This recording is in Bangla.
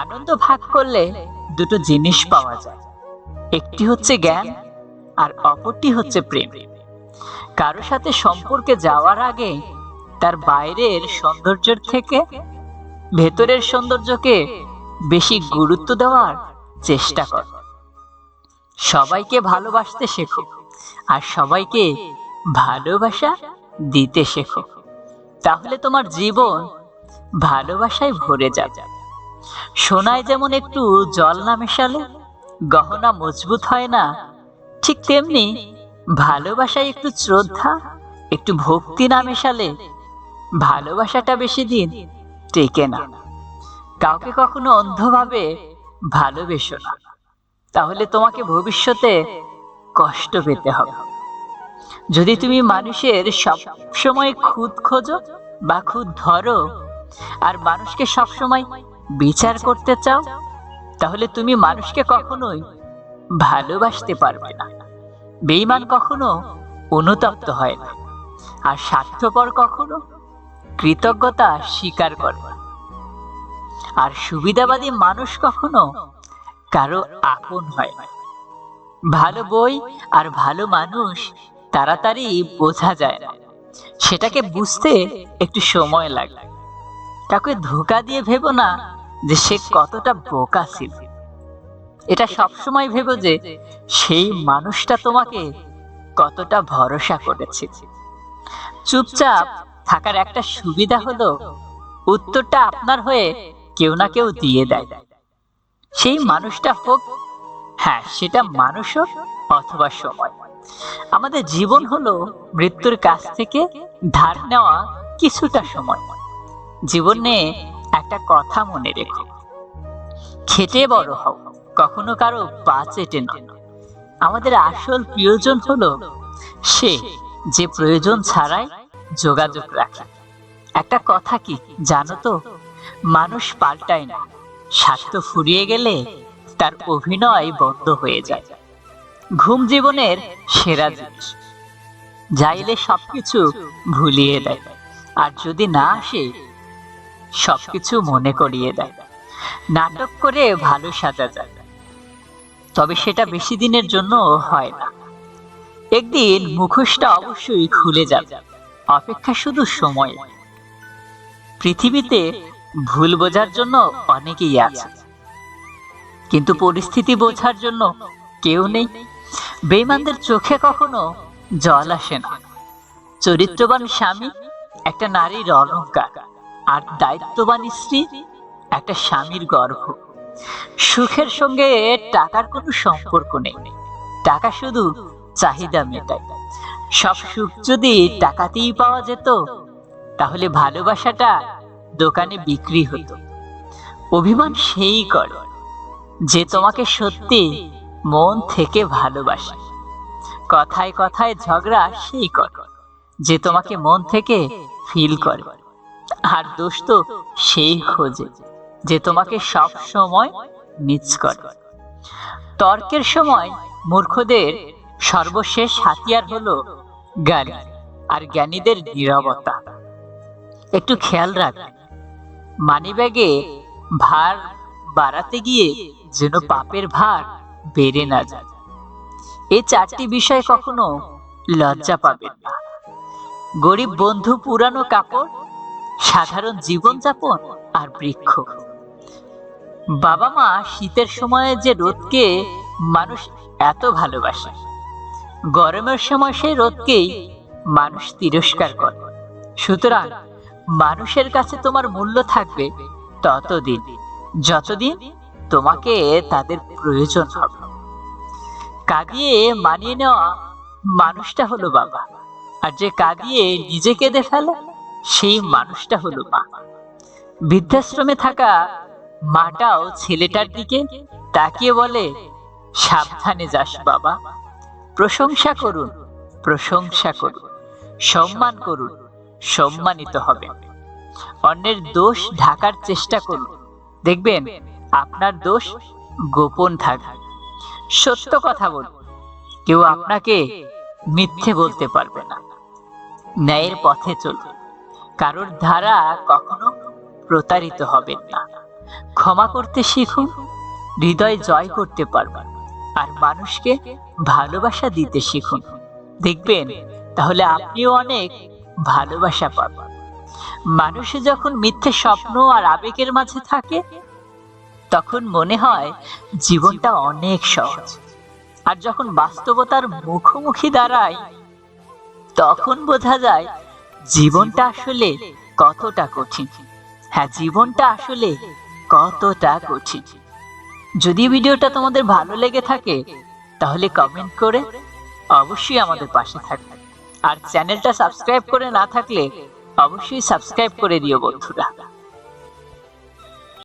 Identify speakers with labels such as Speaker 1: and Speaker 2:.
Speaker 1: আনন্দ ভাগ করলে দুটো জিনিস পাওয়া যায়। একটি হচ্ছে জ্ঞান আর অপরটি হচ্ছে প্রেম। কারও সাথে সম্পর্কে যাওয়ার আগে তার বাইরের সৌন্দর্যের থেকে ভেতরের সৌন্দর্যকে বেশি গুরুত্ব দেওয়ার চেষ্টা কর। সবাইকে ভালোবাসতে শেখো আর সবাইকে ভালোবাসা দিতে শেখো। তাহলে তোমার জীবন ভালোবাসায় ভরে যাবে। সোনায় যেমন একটু জল না মেশালে, গহনা মজবুত হয় না, ঠিক তেমনি ভালোবাসায় একটু শ্রদ্ধা, একটু ভক্তি না মেশালে ভালোবাসাটা বেশি দিন টেকে না। কাউকে কখনো অন্ধভাবে ভালোবেসো না। তাহলে তোমাকে ভবিষ্যতে কষ্ট পেতে হবে। যদি তুমি মানুষের সব সময় খুদ খোঁজো বা খুদ ধরো, আর মানুষকে সব সময় বিচার করতে চাও? তাহলে তুমি মানুষকে কখনোই ভালোবাসতে পারবে না। বেইমান কখনো অনুতপ্ত হয় না আর স্বার্থপর কখনো কৃতজ্ঞতা স্বীকার করে। আর সুবিধাবাদী মানুষ কখনো কারও আপন হয় না। ভালো বই আর ভালো মানুষ তাড়াতাড়ি বোঝা যায় না। সেটাকে বুঝতে একটু সময় লাগে। কাউকে ধোকা দিয়ে ভেবো না যে সে কতটা বোকা ছিল। এটা সবসময় ভেবো যে সেই মানুষটা তোমাকে কতটা ভরসা করেছে। চুপচাপ থাকার একটা সুবিধা হলো, উত্তরটা আপনার হয়ে কেউ না কেউ দিয়ে দেয়। সেই মানুষটা হোক হ্যাঁ সেটা মানুষ হোক অথবা সময়। আমাদের জীবন হলো মৃত্যুর কাছ থেকে ধার নেওয়া কিছুটা সময়। জীবনে একটা কথা মনে রেখো। খেটে বড় হও, কখনো কারও পা চেটে নয় আমাদের আসল প্রিয়জন হলো সে যে প্রয়োজন ছাড়াই যোগাযোগ রাখে। একটা কথা কি জানো তো? মানুষ পাল্টায় না, স্বার্থ ফুরিয়ে গেলে তার অভিনয় বন্ধ হয়ে যায়। ঘুম জীবনের সেরা জিনিস। যাইলে সবকিছু ভুলিয়ে দেয়। আর যদি না আসে সবকিছু মনে করিয়ে দেয়। নাটক করে ভালো সাজা যায়। তবে সেটা বেশি দিনের জন্য হয় না। একদিন মুখোশটা অবশ্যই খুলে যাবে। অপেক্ষা শুধু সময়। পৃথিবীতে ভুল বোঝার জন্য অনেকেই আছে। কিন্তু পরিস্থিতি বোঝার জন্য কেউ নেই। বেইমানদের চোখে কখনো জল আসে না। চরিত্রবান স্বামী, একটা নারীর অলঙ্কার। আর দায়িত্ববান স্ত্রী একটা স্বামীর গর্ভ। সুখের সঙ্গে টাকার কোনো সম্পর্ক নেই। টাকা শুধু চাহিদা মেটায়। সব সুখ যদি টাকাতেই পাওয়া যেত, তাহলে ভালোবাসাটা দোকানে বিক্রি হতো। অভিমান সেই করে যে তোমাকে সত্যি মন থেকে ভালোবাসে। কথায় কথায় ঝগড়া সেই কর যে তোমাকে মন থেকে ফিল করে। আর দোষ তো সেই খোঁজে, যে তোমাকে সব সময় মিস করে। তর্কের সময় মূর্খদের সর্বশেষ হাতিয়ার হলো জ্ঞানী আর জ্ঞানীদের নীরবতা। একটু খেয়াল রাখবেন মানিব্যাগে ভার বাড়াতে গিয়ে যেন পাপের ভার বেড়ে না যায়। এই চারটি বিষয় কখনো লজ্জা পাবেন না। গরিব বন্ধু পুরানো কাপড় সাধারণ জীবনযাপন আর বৃক্ষ। বাবা মা শীতের সময়ে যে রোদকে মানুষ এত ভালোবাসে, গরমের সময় সেই রোদকেই মানুষ তিরস্কার করে। সুতরাং মানুষের কাছে তোমার মূল্য থাকবে ততদিন, যতদিন তোমাকে তাদের প্রয়োজন হবে। কাঁদিয়ে মানিয়ে নেওয়া মানুষটা হলো বাবা, আর যে কাঁদিয়ে নিজে কেঁদে ফেলে সেই মানুষটা হলো মা। বৃদ্ধাশ্রমে থাকা মাটাও ছেলেটার দিকে তাকিয়ে বলে, সাবধানে যাস বাবা। প্রশংসা করুন প্রশংসা করুন, সম্মান করুন, সম্মানিত হবে। অন্যের দোষ ঢাকার চেষ্টা করুন। দেখবেন আপনার দোষ গোপন থাকবে। সত্য কথা বলুন, কেউ আপনাকে মিথ্যে বলতে পারবে না। ন্যায়ের পথে চলুন। কারোর ধারা কখনো প্রতারিত হবেন না। ক্ষমা করতে শিখুন, হৃদয় জয় করতে পারবেন, আর মানুষকে ভালোবাসা দিতে শিখুন। দেখবেন, তাহলে আপনিও অনেক ভালোবাসা পাবেন। মানুষে যখন মিথ্যে স্বপ্ন আর আবেগের মাঝে থাকে, তখন মনে হয় জীবনটা অনেক সহজ। আর যখন বাস্তবতার মুখোমুখি দাঁড়ায়, তখন বোঝা যায় জীবনটা আসলে কতটা কঠিন? হ্যাঁ জীবনটা আসলে কতটা কঠিন? যদি ভিডিওটা তোমাদের ভালো লেগে থাকে, তাহলে কমেন্ট করে অবশ্যই আমাদের পাশে থাকবে। আর চ্যানেলটা সাবস্ক্রাইব করে না থাকলে অবশ্যই সাবস্ক্রাইব করে দিও বন্ধুরা।